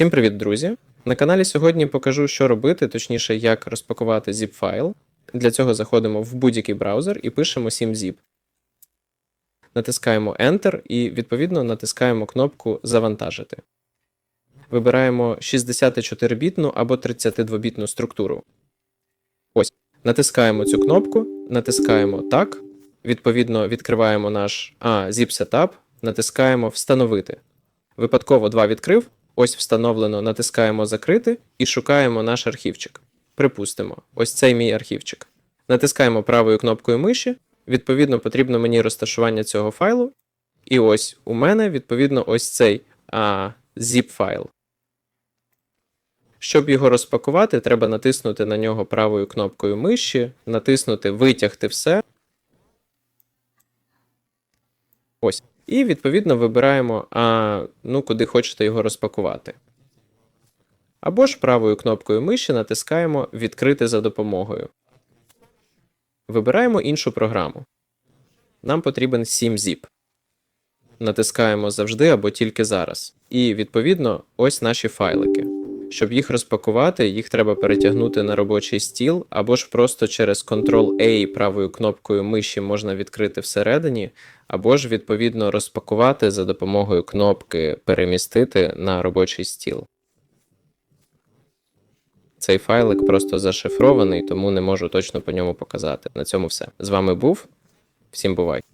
Всім привіт, друзі! На каналі сьогодні покажу, що робити, точніше, як розпакувати zip файл. Для цього заходимо в будь-який браузер і пишемо 7zip. Натискаємо Enter і відповідно натискаємо кнопку Завантажити. Вибираємо 64-бітну або 32-бітну структуру. Ось. Натискаємо цю кнопку, натискаємо Так. Відповідно, відкриваємо наш а, zip Setup, натискаємо Встановити. Випадково два відкрив. Ось встановлено, натискаємо Закрити і шукаємо наш архівчик. Припустимо, ось цей мій архівчик. Натискаємо правою кнопкою миші. Відповідно, потрібно мені розташування цього файлу. І ось у мене, відповідно, ось цей а, zip файл. Щоб його розпакувати, треба натиснути на нього правою кнопкою миші, натиснути Витягти все. Ось. І відповідно вибираємо, а, ну, куди хочете його розпакувати. Або ж правою кнопкою миші натискаємо Відкрити за допомогою. Вибираємо іншу програму. Нам потрібен 7zip. Натискаємо завжди або тільки зараз. І відповідно ось наші файлики. Щоб їх розпакувати, їх треба перетягнути на робочий стіл, або ж просто через Ctrl-A правою кнопкою миші можна відкрити всередині, або ж відповідно розпакувати за допомогою кнопки Перемістити на робочий стіл. Цей файлик просто зашифрований, тому не можу точно по ньому показати. На цьому все. З вами був. Всім бувай!